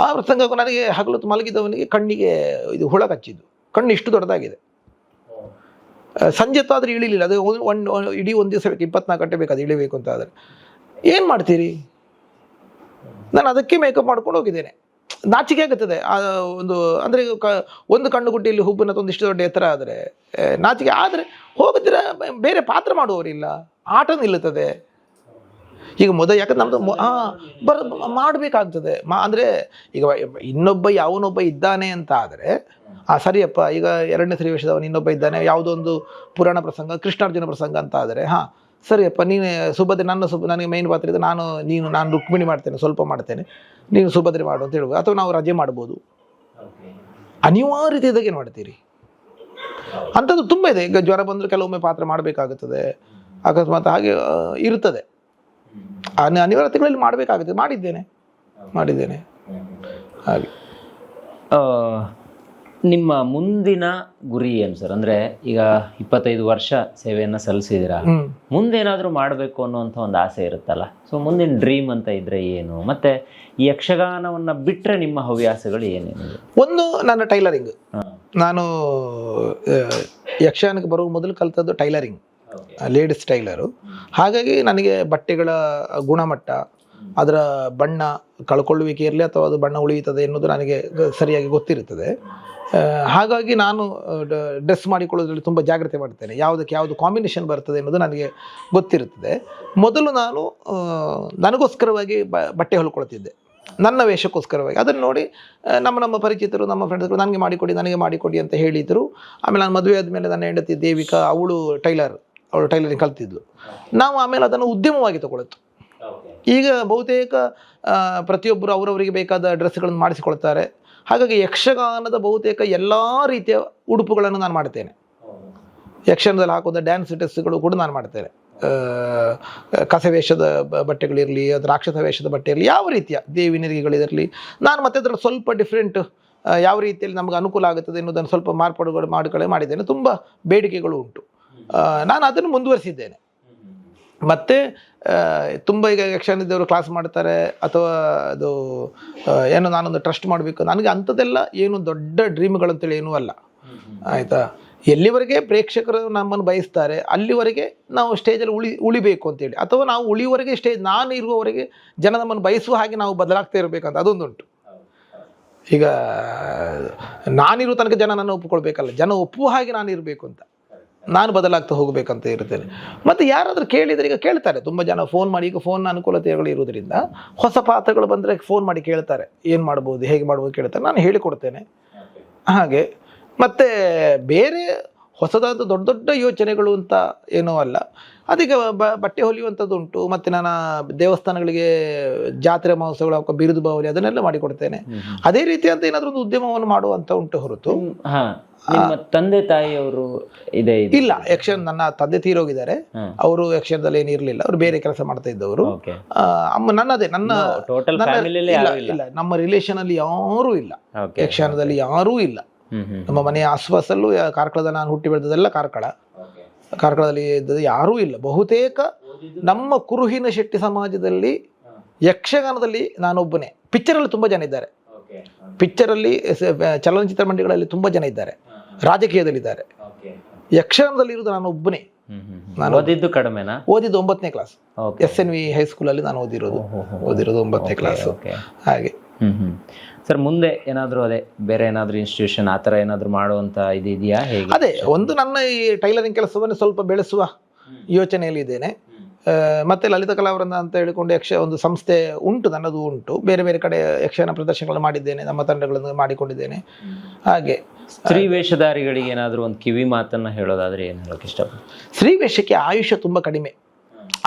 ಆ ಪ್ರಸಂಗಕ್ಕೂ ನನಗೆ ಹಗಲು ಮಲಗಿದವನಿಗೆ ಕಣ್ಣಿಗೆ ಇದು ಹುಳ ಕಚ್ಚಿದ್ದು. ಕಣ್ಣು ಇಷ್ಟು ದೊಡ್ಡದಾಗಿದೆ. ಸಂಜೆ ಹೊತ್ತು ಆದರೆ ಇಳಿಲಿಲ್ಲ. ಅದು ಒಂದು ಒಂದು ಇಡೀ ಒಂದು ದಿವಸ ಬೇಕು, ಇಪ್ಪತ್ನಾಲ್ಕು ಗಂಟೆ ಬೇಕು ಅದು ಇಳಿಬೇಕು ಅಂತ ಆದರೆ. ಏನು ಮಾಡ್ತೀರಿ? ನಾನು ಅದಕ್ಕೆ ಮೇಕಪ್ ಮಾಡ್ಕೊಂಡು ಹೋಗಿದ್ದೇನೆ. ನಾಚಿಕೆ ಆಗುತ್ತದೆ. ಆ, ಒಂದು, ಅಂದರೆ ಕ, ಒಂದು ಕಣ್ಣು ಗುಡ್ಡಿಯಲ್ಲಿ ಹುಬ್ಬಿನ ಇಷ್ಟು ದೊಡ್ಡ ಎತ್ತರ ಆದರೆ ನಾಚಿಕೆ ಆದರೆ ಹೋಗುತ್ತೀರ ಬೇರೆ ಪಾತ್ರ ಮಾಡುವವರಿಲ್ಲ. ಆಟ ನಿಲ್ಲುತ್ತದೆ. ಈಗ ಮೊದ ಯಾಕಂದ್ರೆ ನಮ್ಮದು ಹಾಂ, ಬರ, ಮಾಡಬೇಕಾಗ್ತದೆ. ಮಾ, ಅಂದರೆ ಈಗ ಇನ್ನೊಬ್ಬ, ಯಾವನೊಬ್ಬ ಇದ್ದಾನೆ ಅಂತ ಆದರೆ, ಆ, ಸರಿಯಪ್ಪ, ಈಗ ಎರಡನೇ ಸರಿ ವೇಷದವನು ಇನ್ನೊಬ್ಬ ಇದ್ದಾನೆ. ಯಾವುದೋ ಒಂದು ಪುರಾಣ ಪ್ರಸಂಗ, ಕೃಷ್ಣಾರ್ಜುನ ಪ್ರಸಂಗ ಅಂತ ಆದರೆ, ಹಾಂ ಸರಿಯಪ್ಪ ನೀನು ಸುಭದ್ರೆ ನನ್ನ ಸುಭ ನನಗೆ ಮೈನ್ ಪಾತ್ರ ಇದೆ ನಾನು ನೀನು ನಾನು ರುಕ್ಮಿಣಿ ಮಾಡ್ತೇನೆ ಸ್ವಲ್ಪ ಮಾಡ್ತೇನೆ. ನೀನು ಸುಭದ್ರೆ ಮಾಡು ಅಂತ ಹೇಳ್ಬೋದು ಅಥವಾ ನಾವು ರಜೆ ಮಾಡ್ಬೋದು. ಅನಿವಾರ್ಯತೆ ಇದ್ದಾಗ ಏನು ಮಾಡ್ತೀರಿ? ಅಂಥದ್ದು ತುಂಬ ಇದೆ. ಈಗ ಜ್ವರ ಬಂದರೂ ಕೆಲವೊಮ್ಮೆ ಪಾತ್ರ ಮಾಡಬೇಕಾಗುತ್ತದೆ. ಅಕಸ್ಮಾತ್ ಹಾಗೆ ಇರುತ್ತದೆ. ಅನಿವಾರ್ಯತೆಗಳಲ್ಲಿ ಮಾಡಬೇಕಾಗುತ್ತೆ. ಮಾಡಿದ್ದೇನೆ. ಮಾಡಿದ್ದೇನೆ. ಹಾಗೆ. ನಿಮ್ಮ ಮುಂದಿನ ಗುರಿ ಏನು ಸರ್? ಅಂದ್ರೆ ಈಗ ಇಪ್ಪತ್ತೈದು ವರ್ಷ ಸೇವೆಯನ್ನ ಸಲ್ಲಿಸಿದಿರಾ ಮುಂದೇನಾದ್ರೂ ಮಾಡಬೇಕು ಅನ್ನುವಂಥ ಒಂದು ಆಸೆ ಇರುತ್ತಲ್ಲ? ಸೊ ಮುಂದಿನ ಡ್ರೀಮ್ ಅಂತ ಇದ್ರೆ ಏನು? ಮತ್ತೆ ಈ ಯಕ್ಷಗಾನವನ್ನ ಬಿಟ್ಟರೆ ನಿಮ್ಮ ಹವ್ಯಾಸಗಳು ಏನೇನು? ಒಂದು ನನ್ನ ಟೈಲರಿಂಗ್ ನಾನು ಯಕ್ಷಗಾನಕ್ಕೆ ಬರುವ ಮೊದಲು ಕಲಿತದ್ದು ಟೈಲರಿಂಗ್ ಲೇಡೀಸ್ ಟೈಲರು ಹಾಗಾಗಿ ನನಗೆ ಬಟ್ಟೆಗಳ ಗುಣಮಟ್ಟ ಅದರ ಬಣ್ಣ ಕಳ್ಕೊಳ್ಳುವಿಕೆ ಇರಲಿ ಅಥವಾ ಅದು ಬಣ್ಣ ಉಳಿಯುತ್ತದೆ ಎನ್ನುವುದು ನನಗೆ ಸರಿಯಾಗಿ ಗೊತ್ತಿರುತ್ತದೆ. ಹಾಗಾಗಿ ನಾನು ಡ್ರೆಸ್ ಮಾಡಿಕೊಳ್ಳೋದ್ರಲ್ಲಿ ತುಂಬ ಜಾಗ್ರತೆ ಮಾಡ್ತೇನೆ. ಯಾವುದಕ್ಕೆ ಯಾವುದು ಕಾಂಬಿನೇಷನ್ ಬರ್ತದೆ ಅನ್ನೋದು ನನಗೆ ಗೊತ್ತಿರುತ್ತದೆ. ಮೊದಲು ನಾನು ನನಗೋಸ್ಕರವಾಗಿ ಬ ಬಟ್ಟೆ ಹೊಲ್ಕೊಳ್ತಿದ್ದೆ. ನನ್ನ ವೇಷಕ್ಕೋಸ್ಕರವಾಗಿ. ಅದನ್ನು ನೋಡಿ ನಮ್ಮ ನಮ್ಮ ಪರಿಚಿತರು ನಮ್ಮ ಫ್ರೆಂಡ್ಸ್ಗಳು ನನಗೆ ಮಾಡಿಕೊಡಿ ನನಗೆ ಮಾಡಿಕೊಡಿ ಅಂತ ಹೇಳಿದರು. ಆಮೇಲೆ ನಾನು ಮದುವೆ ಆದಮೇಲೆ ನನ್ನ ಹೆಂಡತಿ ದೇವಿಕಾ ಅವಳು ಟೈಲರ್ ಅವಳು ಟೈಲರಿಂಗ್ ಕಲ್ತಿದ್ಲು. ನಾವು ಆಮೇಲೆ ಅದನ್ನು ಉದ್ಯಮವಾಗಿ ತಗೊಳ್ತು ಈಗ ಬಹುತೇಕ ಪ್ರತಿಯೊಬ್ಬರು ಅವರವರಿಗೆ ಬೇಕಾದ ಡ್ರೆಸ್ಗಳನ್ನು ಮಾಡಿಸಿಕೊಳ್ತಾರೆ. ಹಾಗಾಗಿ ಯಕ್ಷಗಾನದ ಬಹುತೇಕ ಎಲ್ಲ ರೀತಿಯ ಉಡುಪುಗಳನ್ನು ನಾನು ಮಾಡ್ತೇನೆ. ಯಕ್ಷಗಾನದಲ್ಲಿ ಹಾಕುವಂಥ ಡ್ಯಾನ್ಸ್ ಡ್ರೆಸ್ಗಳು ಕೂಡ ನಾನು ಮಾಡ್ತೇನೆ. ಕಸವೇಷದ ಬಟ್ಟೆಗಳಿರಲಿ, ಅದು ರಾಕ್ಷಸ ವೇಷದ ಬಟ್ಟೆ ಇರಲಿ ಯಾವ ರೀತಿಯ ದೇವಿ ನೆರಿಗೆಗಳಿರಲಿ ನಾನು ಮತ್ತೆ ಅದರಲ್ಲಿ ಸ್ವಲ್ಪ ಡಿಫ್ರೆಂಟ್ ಯಾವ ರೀತಿಯಲ್ಲಿ ನಮಗೆ ಅನುಕೂಲ ಆಗುತ್ತದೆ ಎನ್ನುವುದನ್ನು ಸ್ವಲ್ಪ ಮಾರ್ಪಾಡುಗಳು ಮಾಡಿಕೊಳ್ಳೆ ಮಾಡಿದ್ದೇನೆ. ತುಂಬ ಬೇಡಿಕೆಗಳು ಉಂಟು. ನಾನು ಅದನ್ನು ಮುಂದುವರಿಸಿದ್ದೇನೆ. ಮತ್ತು ತುಂಬ ಈಗ ಯಕ್ಷಗಾನದವರು ಕ್ಲಾಸ್ ಮಾಡ್ತಾರೆ, ಅಥವಾ ಅದು ಏನು ನಾನೊಂದು ಟ್ರಸ್ಟ್ ಮಾಡಬೇಕು. ನನಗೆ ಅಂಥದ್ದೆಲ್ಲ ಏನು ದೊಡ್ಡ ಡ್ರೀಮ್ಗಳಂತೇಳಿ ಏನೂ ಅಲ್ಲ. ಆಯಿತಾ? ಎಲ್ಲಿವರೆಗೆ ಪ್ರೇಕ್ಷಕರು ನಮ್ಮನ್ನು ಬಯಸ್ತಾರೆ, ಅಲ್ಲಿವರೆಗೆ ನಾವು ಸ್ಟೇಜಲ್ಲಿ ಉಳಿ, ಉಳಿಬೇಕು ಅಂತೇಳಿ. ಅಥವಾ ನಾವು ಉಳಿಯುವವರೆಗೆ ಸ್ಟೇಜ್ ನಾನು ಇರುವವರೆಗೆ ಜನ ನಮ್ಮನ್ನು ಬಯಸುವ ಹಾಗೆ ನಾವು ಬದಲಾಗ್ತಾ ಇರಬೇಕಂತ ಅದೊಂದುಂಟು. ಈಗ, ನಾನಿರೋ ತನಕ ಜನ ನನ್ನ ಒಪ್ಪಿಕೊಳ್ಬೇಕಲ್ಲ, ಜನ ಒಪ್ಪುವ ಹಾಗೆ ನಾನು ಇರಬೇಕು ಅಂತ. ನಾನು ಬದಲಾಗ್ತಾ ಹೋಗಬೇಕಂತ ಇರ್ತೇನೆ ಮತ್ತು ಯಾರಾದರೂ ಕೇಳಿದರೆ ಈಗ ಕೇಳ್ತಾರೆ. ತುಂಬ ಜನ ಫೋನ್ ಮಾಡಿ, ಈಗ ಫೋನ್ ಅನುಕೂಲತೆಗಳು ಇರುವುದರಿಂದ ಹೊಸ ಪಾತ್ರಗಳು ಬಂದರೆ ಫೋನ್ ಮಾಡಿ ಕೇಳ್ತಾರೆ. ಏನು ಮಾಡ್ಬೋದು, ಹೇಗೆ ಮಾಡ್ಬೋದು ಕೇಳ್ತಾರೆ. ನಾನು ಹೇಳಿಕೊಡ್ತೇನೆ. ಹಾಗೆ, ಮತ್ತು ಬೇರೆ ಹೊಸದಾದ ದೊಡ್ಡ ದೊಡ್ಡ ಯೋಚನೆಗಳು ಅಂತ ಏನೂ ಅಲ್ಲ. ಅದಕ್ಕೆ ಬಟ್ಟೆ ಹೊಲಿಯುವಂಥದ್ದು ಉಂಟು. ಮತ್ತು ನಾನು ದೇವಸ್ಥಾನಗಳಿಗೆ ಜಾತ್ರೆ ಮಹೋತ್ಸವಗಳು ಹಾಕೋ ಬಿರುದು ಬಾವಲಿ ಅದನ್ನೆಲ್ಲ ಮಾಡಿಕೊಡ್ತೇನೆ. ಅದೇ ರೀತಿಯಂತ ಏನಾದರೂ ಒಂದು ಉದ್ಯಮವನ್ನು ಮಾಡುವಂತ ಉಂಟು ಹೊರತು. ತಂದೆ ತಾಯಿಯವರು ಇದೆ ಇಲ್ಲ ಯಕ್ಷನ್ ನನ್ನ ತಂದೆ ತೀರೋಗಿದ್ದಾರೆ. ಅವರು ಯಕ್ಷನದಲ್ಲಿ ಏನು ಇರಲಿಲ್ಲ. ಅವರು ಬೇರೆ ಕೆಲಸ ಮಾಡ್ತಾ ಇದ್ದವರು. ಅಮ್ಮ ನನ್ನದೇ ನನ್ನ ಟೋಟಲ್ ಇಲ್ಲ ನಮ್ಮ ರಿಲೇಷನ್ ಅಲ್ಲಿ ಯಾರೂ ಇಲ್ಲ. ಯಕ್ಷನದಲ್ಲಿ ಯಾರೂ ಇಲ್ಲ. ನಮ್ಮ ಮನೆಯ ಆಸುಪಾಸಲ್ಲೂ ಕಾರ್ಕಳದ ನಾನು ಹುಟ್ಟಿ ಬೆಳೆದದೆಲ್ಲ ಕಾರ್ಕಳ. ಕಾರ್ಕಳದಲ್ಲಿ ಇದ್ದದ್ದು ಯಾರೂ ಇಲ್ಲ. ಬಹುತೇಕ ನಮ್ಮ ಕುರುಹಿನ ಶೆಟ್ಟಿ ಸಮಾಜದಲ್ಲಿ ಯಕ್ಷಗಾನದಲ್ಲಿ ನಾನೊಬ್ಬನೇ. ಪಿಕ್ಚರಲ್ಲಿ ತುಂಬ ಜನ ಇದ್ದಾರೆ. ಪಿಕ್ಚರಲ್ಲಿ ಚಲನಚಿತ್ರ ಮಂಡಿಗಳಲ್ಲಿ ತುಂಬ ಜನ ಇದ್ದಾರೆ. ರಾಜಕೀಯದಲ್ಲಿದ್ದಾರೆ. ಯಕ್ಷಗಾನದಲ್ಲಿ ಇರುವುದು ನಾನು ಒಬ್ಬನೇ. ನಾನು- ಓದಿದ್ದು ಕಡಿಮೆನಾ? ಓದಿದ್ದು ಒಂಬತ್ತನೇ ಕ್ಲಾಸ್ ಎಸ್ ಎನ್ ವಿ ಹೈಸ್ಕೂಲಲ್ಲಿ ನಾನು ಓದಿರೋದು. ಓದಿರೋದು ಒಂಬತ್ತನೇ ಕ್ಲಾಸ್ ಹಾಗೆ. ಹ್ಮ್ ಹ್ಮ್. ಸರ್ ಮುಂದೆ ಏನಾದರೂ ಅದೇ ಬೇರೆ ಏನಾದರೂ ಇನ್ಸ್ಟಿಟ್ಯೂಷನ್ ಆ ಥರ ಏನಾದರೂ ಮಾಡುವಂಥ ಇದು ಇದೆಯಾ? ಹೇಗೆ? ಅದೇ ಒಂದು ನನ್ನ ಈ ಟೈಲರಿಂಗ್ ಕೆಲಸವನ್ನು ಸ್ವಲ್ಪ ಬೆಳೆಸುವ ಯೋಚನೆಯಲ್ಲಿದ್ದೇನೆ. ಮತ್ತೆ ಲಲಿತ ಕಲಾವೃಂದ ಅಂತ ಹೇಳಿಕೊಂಡು ಯಕ್ಷ ಒಂದು ಸಂಸ್ಥೆ ಉಂಟು ನನ್ನದು ಉಂಟು. ಬೇರೆ ಬೇರೆ ಕಡೆ ಯಕ್ಷಗಾನ ಪ್ರದರ್ಶನಗಳನ್ನು ಮಾಡಿದ್ದೇನೆ ನಮ್ಮ ತಂಡಗಳನ್ನು ಮಾಡಿಕೊಂಡಿದ್ದೇನೆ. ಹಾಗೆ ಸ್ತ್ರೀ ವೇಷಧಾರಿಗಳಿಗೆ ಏನಾದರೂ ಒಂದು ಕಿವಿ ಮಾತನ್ನು ಹೇಳೋದಾದರೆ ಏನು ಹೇಳೋಕೆ ಇಷ್ಟಪಡ್ತೀನಿ ಸ್ತ್ರೀ ವೇಷಕ್ಕೆ ಆಯುಷ್ಯ ತುಂಬ ಕಡಿಮೆ.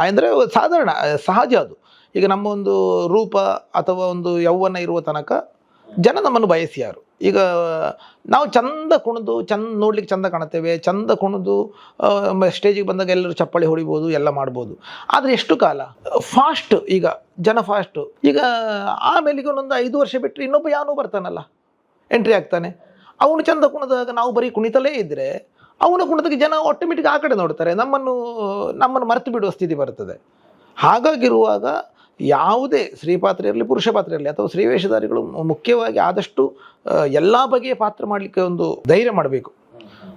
ಅಂದರೆ ಸಾಧಾರಣ ಸಹಜ ಅದು. ಈಗ ನಮ್ಮ ಒಂದು ರೂಪ ಅಥವಾ ಒಂದು ಯೌವನ ಇರುವ ತನಕ ಜನ ನಮ್ಮನ್ನು ಬಯಸಿಯಾರು ಈಗ, ನಾವು ಚಂದ ಕುಣಿದು, ಚಂದ ನೋಡ್ಲಿಕ್ಕೆ ಚಂದ ಕಾಣುತ್ತೇವೆ, ಚಂದ ಕುಣಿದು ಸ್ಟೇಜಿಗೆ ಬಂದಾಗ ಎಲ್ಲರೂ ಚಪ್ಪಾಳಿ ಹೊಡಿಬೋದು, ಎಲ್ಲ ಮಾಡ್ಬೋದು. ಆದರೆ ಎಷ್ಟು ಕಾಲ? ಫಾಸ್ಟ್ ಈಗ, ಜನ ಫಾಸ್ಟು ಈಗ, ಆಮೇಲೆ ಈಗ ಒಂದೊಂದು ಐದು ವರ್ಷ ಬಿಟ್ಟರೆ ಇನ್ನೊಬ್ಬ ಯಾವನೂ ಬರ್ತಾನಲ್ಲ ಎಂಟ್ರಿ ಆಗ್ತಾನೆ. ಅವನು ಚಂದ ಕುಣಿದಾಗ ನಾವು ಬರೀ ಕುಣಿತಲೇ ಇದ್ದರೆ ಅವನ ಕುಣಿತಕ್ಕೆ ಜನ ಆಟೋಮೆಟಿಕ್ ಆ ಕಡೆ ನೋಡ್ತಾರೆ, ನಮ್ಮನ್ನು ನಮ್ಮನ್ನು ಮರೆತು ಬಿಡುವ ಸ್ಥಿತಿ ಬರ್ತದೆ. ಹಾಗಾಗಿರುವಾಗ ಯಾವುದೇ ಸ್ತ್ರೀ ಪಾತ್ರ ಇರಲಿ, ಪುರುಷ ಪಾತ್ರ ಇರಲಿ ಅಥವಾ ಸ್ತ್ರೀ ವೇಷಧಾರಿಗಳು ಮುಖ್ಯವಾಗಿ ಆದಷ್ಟು ಎಲ್ಲ ಬಗೆಯ ಪಾತ್ರ ಮಾಡಲಿಕ್ಕೆ ಒಂದು ಧೈರ್ಯ ಮಾಡಬೇಕು.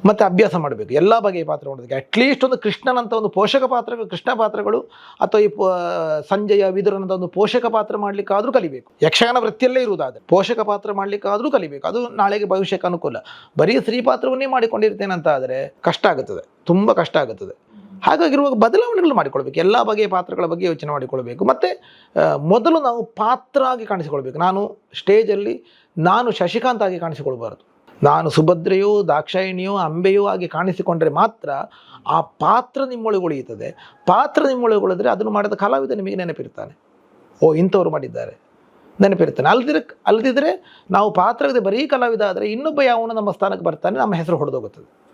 ಮತ್ತು ಅಭ್ಯಾಸ ಮಾಡಬೇಕು. ಎಲ್ಲ ಬಗೆಯ ಪಾತ್ರ ಮಾಡೋದಕ್ಕೆ. ಅಟ್ಲೀಸ್ಟ್ ಒಂದು ಕೃಷ್ಣನಂತ ಒಂದು ಪೋಷಕ ಪಾತ್ರಗಳು ಕೃಷ್ಣ ಪಾತ್ರಗಳು ಅಥವಾ ಈ ಸಂಜಯ, ವಿದುರನಂತ ಒಂದು ಪೋಷಕ ಪಾತ್ರ ಮಾಡಲಿಕ್ಕಾದರೂ ಕಲಿಬೇಕು. ಯಕ್ಷಗಾನ ವೃತ್ತಿಯಲ್ಲೇ ಇರುವುದಾದರೆ ಪೋಷಕ ಪಾತ್ರ ಮಾಡಲಿಕ್ಕಾದರೂ ಕಲಿಬೇಕು. ಅದು ನಾಳೆಗೆ ಭವಿಷ್ಯಕ್ಕೆ ಅನುಕೂಲ. ಬರೀ ಸ್ತ್ರೀ ಪಾತ್ರವನ್ನೇ ಮಾಡಿಕೊಂಡಿರ್ತೇನೆ ಅಂತ ಆದರೆ ಕಷ್ಟ ಆಗುತ್ತದೆ. ತುಂಬ ಕಷ್ಟ ಆಗುತ್ತದೆ. ಹಾಗಾಗಿರುವಾಗ ಬದಲಾವಣೆಗಳು ಮಾಡಿಕೊಳ್ಬೇಕು. ಎಲ್ಲ ಬಗೆಯ ಪಾತ್ರಗಳ ಬಗ್ಗೆ ಯೋಚನೆ ಮಾಡಿಕೊಳ್ಬೇಕು. ಮತ್ತು ಮೊದಲು ನಾವು ಪಾತ್ರ ಆಗಿ ಕಾಣಿಸಿಕೊಳ್ಬೇಕು. ನಾನು ಸ್ಟೇಜಲ್ಲಿ ನಾನು ಶಶಿಕಾಂತ್ ಆಗಿ ಕಾಣಿಸಿಕೊಳ್ಬಾರ್ದು. ನಾನು ಸುಭದ್ರೆಯೋ, ದಾಕ್ಷಾಯಿಣಿಯೋ, ಅಂಬೆಯೋ ಆಗಿ ಕಾಣಿಸಿಕೊಂಡರೆ ಮಾತ್ರ ಆ ಪಾತ್ರ ನಿಮ್ಮೊಳಗೆ ಉಳಿಯುತ್ತದೆ. ಪಾತ್ರ ನಿಮ್ಮೊಳಗೆ ಉಳಿದ್ರೆ ಅದನ್ನು ಮಾಡಿದ ಕಲಾವಿದ ನಿಮಗೆ ನೆನಪಿರ್ತಾನೆ. ಓ, ಇಂಥವ್ರು ಮಾಡಿದ್ದಾರೆ. ನೆನಪಿರ್ತಾನೆ. ಅಲ್ದಿರ, ಅಲ್ದಿದ್ರೆ ನಾವು ಪಾತ್ರದ ಬರೀ ಕಲಾವಿದ ಆದರೆ ಇನ್ನೊಬ್ಬ ಯಾವನು ನಮ್ಮ ಸ್ಥಾನಕ್ಕೆ ಬರ್ತಾನೆ, ನಮ್ಮ ಹೆಸರು ಹೊಡೆದೋಗುತ್ತದೆ.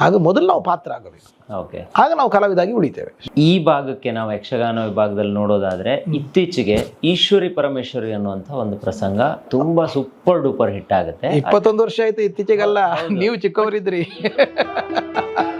ಆಗ ಮೊದಲು ನಾವು ಪಾತ್ರ ಆಗಬೇಕು ಓಕೆ. ಆಗ ನಾವು ಕಲಾವಿದಾಗಿ ಉಳಿತೇವೆ. ಈ ಭಾಗಕ್ಕೆ ನಾವು ಯಕ್ಷಗಾನ ವಿಭಾಗದಲ್ಲಿ ನೋಡೋದಾದ್ರೆ ಇತ್ತೀಚೆಗೆ ಈಶ್ವರಿ ಪರಮೇಶ್ವರಿ ಅನ್ನುವಂಥ ಒಂದು ಪ್ರಸಂಗ ತುಂಬಾ ಸೂಪರ್ ಡೂಪರ್ ಹಿಟ್ ಆಗುತ್ತೆ. ಇಪ್ಪತ್ತೊಂದು ವರ್ಷ ಆಯ್ತು ಇತ್ತೀಚೆಗೆಲ್ಲ. ನೀವು ಚಿಕ್ಕವರಿದ್ರಿ. (laughs)